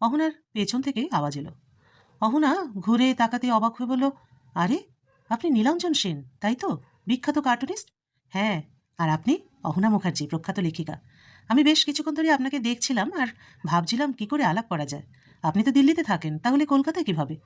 অহনার পেছন থেকে আওয়াজ এলো। অহনা ঘুরে তাকাতে অবাক হয়ে বলল, আরে, আপনি নীলাঞ্জন সেন, তাই তো? বিখ্যাত কার্টুনিস্ট? হ্যাঁ আর আপনি? অহনা মুখার্জি, প্রখ্যাত লেখিকা। আমি বেশ কিছুক্ষণ ধরে আপনাকে দেখছিলাম আর ভাবছিলাম কি করে আলাপ করা যায়। আপনি তো দিল্লিতে থাকেন, তাহলে কলকাতায় কীভাবে?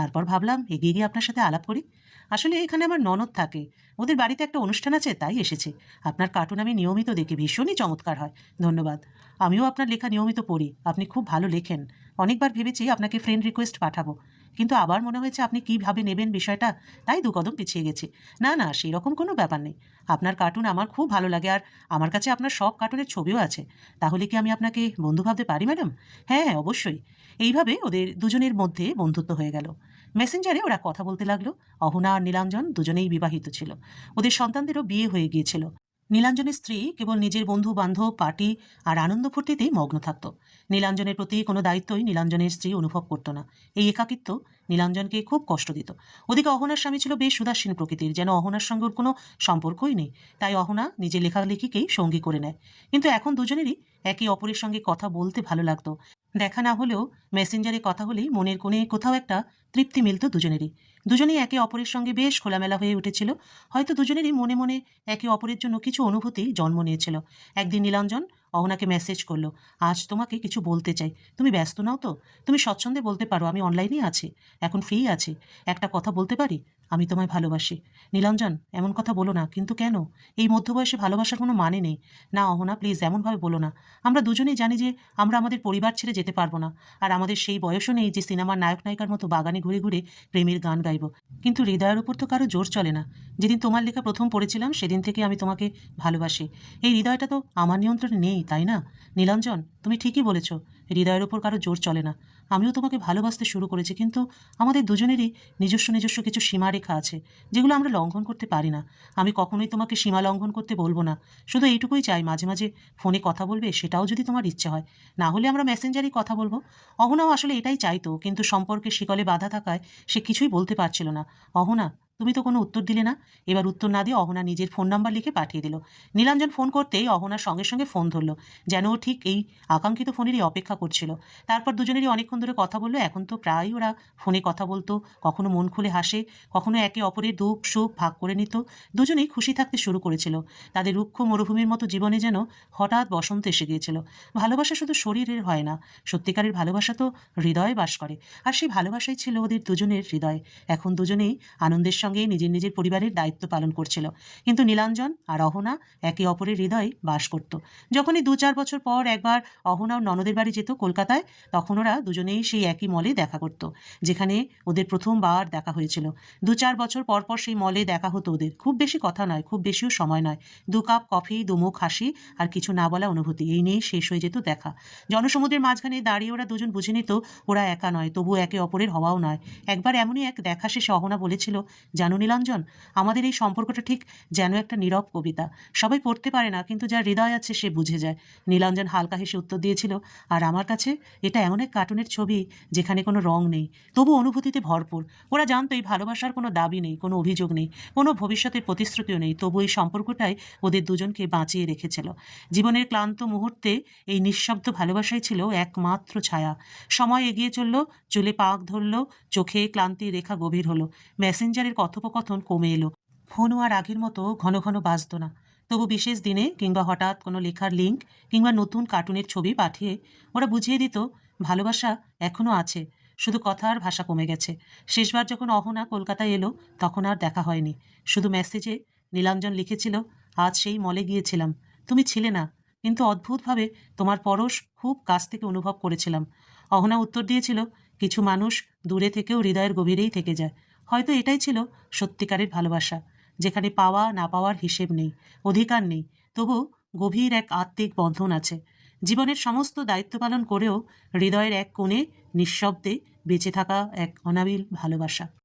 তারপর ভাবলাম, এগিয়ে গিয়ে আপনার সাথে আলাপ করি। আসলে এখানে আমার ননদ থাকে। ওদের বাড়িতে একটা অনুষ্ঠান আছে, তাই এসেছে। আপনার কার্টুন আমি নিয়মিত দেখি, ভীষণই চমৎকার হয়। ধন্যবাদ। আমিও আপনার লেখা নিয়মিত পড়ি। আপনি খুব ভালো লেখেন। অনেকবার ভেবেছি আপনাকে ফ্রেন্ড রিকোয়েস্ট পাঠাবো। কিন্তু আবার মনে হয়েছে আপনি কীভাবে নেবেন বিষয়টা? তাই দু কদম পিছিয়ে গেছি। না না সেই রকম কোনো ব্যাপার নেই। আপনার কার্টুন আমার খুব ভালো লাগে আর আমার কাছে আপনার সব কার্টুনের ছবিও আছে। তাহলে কি আমি আপনাকে বন্ধু ভাবতে পারি, ম্যাডাম? হ্যাঁ হ্যাঁ অবশ্যই। এইভাবে ওদের দুজনের মধ্যে বন্ধুত্ব হয়ে গেল। মেসেঞ্জারে ওরা কথা বলতে লাগল। অহনা আর নীলাঞ্জন দুজনেই বিবাহিত ছিল। ওদের সন্তানদেরও বিয়ে হয়ে গিয়েছিল। নীলাঞ্জনের স্ত্রী কেবল নিজের বন্ধু, বান্ধব, পার্টি আর আনন্দ ফুর্তিতেই মগ্ন থাকত। নীলাঞ্জনের প্রতি কোনো দায়িত্বই নীলাঞ্জনের স্ত্রী অনুভব করত না। এই একাকিত্ব নীলাঞ্জনকে খুব কষ্ট দিত। ওদিকে অহনার স্বামী ছিল বেশ উদাসীন প্রকৃতির, যেন অহনার সঙ্গে ওর কোনো সম্পর্কই নেই। তাই অহনা নিজের লেখালেখিকেই সঙ্গী করে নেয়। কিন্তু এখন দুজনেরই একে অপরের সঙ্গে কথা বলতে ভালো লাগতো। দেখা না হলেও মেসেঞ্জারে কথা হলেই মনের কোণে কোথাও একটা তৃপ্তি মিলত দুজনেরই। দুজনেই একে অপরের সঙ্গে বেশ খোলামেলা হয়ে উঠেছিল। হয়তো দুজনেরই মনে মনে একে অপরের জন্য কিছু অনুভূতি জন্ম নিয়েছিল। একদিন নীলাঞ্জন অহনাকে মেসেজ করল, আজ তোমাকে কিছু বলতে চাই। তুমি ব্যস্ত নাও তো। তুমি স্বচ্ছন্দে বলতে পারো, আমি অনলাইনেই আছি। এখন ফ্রি আছি। একটা কথা বলতে পারি? আমি তোমায় ভালোবাসি। নীলাঞ্জন, এমন কথা বলো না, কিন্তু কেন? এই মধ্যবয়সে ভালোবাসার কোনো মানে নেই। না, অহনা, প্লিজ, এমনভাবে বলো না। আমরা দুজনেই জানি যে আমরা আমাদের পরিবার ছেড়ে যেতে পারব না, আর আমাদের সেই বয়সও নেই যে সিনেমার নায়ক নায়িকার মতো বাগানে ঘুরে ঘুরে প্রেমের গান গাইব। কিন্তু হৃদয়ের উপর তো কারও জোর চলে না। যেদিন তোমার লেখা প্রথম পড়েছিলাম, সেদিন থেকে আমি তোমাকে ভালোবাসি। এই হৃদয়টা তো আমার নিয়ন্ত্রণে নেই, তাই না? নীলাঞ্জন, তুমি ঠিকই বলেছ। হৃদয়ের উপর কারও জোর চলে না। আমিও তোমাকে ভালোবাসতে শুরু করেছি, কিন্তু আমাদের দুজনেরই নিজস্ব নিজস্ব কিছু সীমারেখা আছে, যেগুলো আমরা লঙ্ঘন করতে পারি না। আমি কখনোই তোমাকে সীমা লঙ্ঘন করতে বলব না। শুধু এইটুকুই চাই, মাঝে মাঝে ফোনে কথা বলবে, সেটাও যদি তোমার ইচ্ছে হয়। না হলে আমরা মেসেঞ্জারেই কথা বলব। অহনাও আসলে এটাই চাইতো, কিন্তু সম্পর্কে শিকলে বাধা থাকায় সে কিছুই বলতে পারছিল না। অহনা তুমি তো কোনো উত্তর দিলে না। এবার উত্তর না দিয়ে অহনা নিজের ফোন নাম্বার লিখে পাঠিয়ে দিল। নীলাঞ্জন ফোন করতেই অহনার সঙ্গে সঙ্গে ফোন ধরলো, যেন ও ঠিক এই আকাঙ্ক্ষিত ফোনেরই অপেক্ষা করছিল। তারপর দুজনেরই অনেকক্ষণ ধরে কথা বলল, এখন তো প্রায়ই ওরা ফোনে কথা বলতো, কখনো মন খুলে হাসে, কখনো একে অপরের দুঃখ সুখ ভাগ করে নিত, দুজনেই খুশি থাকতে শুরু করেছিল। তাদের রুক্ষ মরুভূমির মতো জীবনে যেন হঠাৎ বসন্ত এসে গিয়েছিল। ভালোবাসা শুধু শরীরের হয় না, সত্যিকারের ভালোবাসা তো হৃদয়ে বাস করে, আর সেই ভালোবাসাই ছিল ওদের দুজনের হৃদয়। এখন দুজনেই আনন্দের সঙ্গে নিজের নিজের পরিবারের দায়িত্ব পালন করছিল। কিন্তু নীলাঞ্জন আর অহনা একে অপরের হৃদয়ে বাস করত। যখনই দু চার বছর পর একবার অহনা ও ননদের বাড়ি যেত কলকাতায়, তখন ওরা দুজনেই সেই একই মলে দেখা করত, যেখানে ওদের প্রথমবার দেখা হয়েছিল। দু চার বছর পর পর সেই মলে দেখা হতো ওদের। খুব বেশি কথা নয়, খুব বেশিও সময় নয়। দু কাপ কফি দুমুখ হাসি আর কিছু না বলা অনুভূতি, এই নিয়েই শেষ হয়ে যেত দেখা। জনসমুদ্রের মাঝখানে দাঁড়িয়ে ওরা দুজন বুঝে নিত, ওরা একা নয় তবু একে অপরের হওয়াও নয়। একবার এমনই এক দেখা শেষে অহনা বলেছিল জানো নীলাঞ্জন, আমাদের এই সম্পর্কটা ঠিক যেন একটা নীরব কবিতা। সবাই পড়তে পারে না, কিন্তু যার হৃদয় আছে সে বুঝে যায়। নীলাঞ্জন হালকা হেসে উত্তর দিয়েছিল, আর আমার কাছে এটা এমন এক কার্টুনের ছবি যেখানে কোনো রং নেই তবু অনুভূতিতে ভরপুর। ওরা জানতো এই ভালোবাসার কোনো দাবি নেই, কোনো অভিযোগ নেই, কোনো ভবিষ্যতের প্রতিশ্রুতিও নেই, তবু এই সম্পর্কটাই ওদের দুজনকে বাঁচিয়ে রেখেছিল। জীবনের ক্লান্ত মুহূর্তে এই নিঃশব্দ ভালোবাসাই ছিল একমাত্র ছায়া। সময় এগিয়ে চলল, চুলে পাক ধরল, চোখে ক্লান্তির রেখা গভীর হলো। মেসেঞ্জারের কথোপকথন কমে এলো। ফোনও আর আগের মতো ঘন ঘন বাজতো না। তবু বিশেষ দিনে কিংবা হঠাৎ কোনো লেখার লিঙ্ক কিংবা নতুন কার্টুনের ছবি পাঠিয়ে ওরা বুঝিয়ে দিত, ভালোবাসা এখনও আছে, শুধু কথার ভাষা কমে গেছে। শেষবার যখন অহনা কলকাতায় এলো, তখন আর দেখা হয়নি। শুধু মেসেজে নীলাঞ্জন লিখেছিল, আজ সেই মলে গিয়েছিলাম। তুমি ছিলে না। কিন্তু অদ্ভুতভাবে তোমার পরশ খুব কাছ থেকে অনুভব করেছিলাম। অহনা উত্তর দিয়েছিল, কিছু মানুষ দূরে থেকেও হৃদয়ের গভীরেই থেকে যায়। হয়তো এটাই ছিল সত্যিকারের ভালোবাসা, যেখানে পাওয়া না পাওয়ার হিসেব নেই, অধিকার নেই, তবু গভীর এক আত্মিক বন্ধন আছে। জীবনের সমস্ত দায়িত্ব পালন করেও হৃদয়ের এক কোণে নিঃশব্দে বেঁচে থাকা এক অনাবিল ভালোবাসা।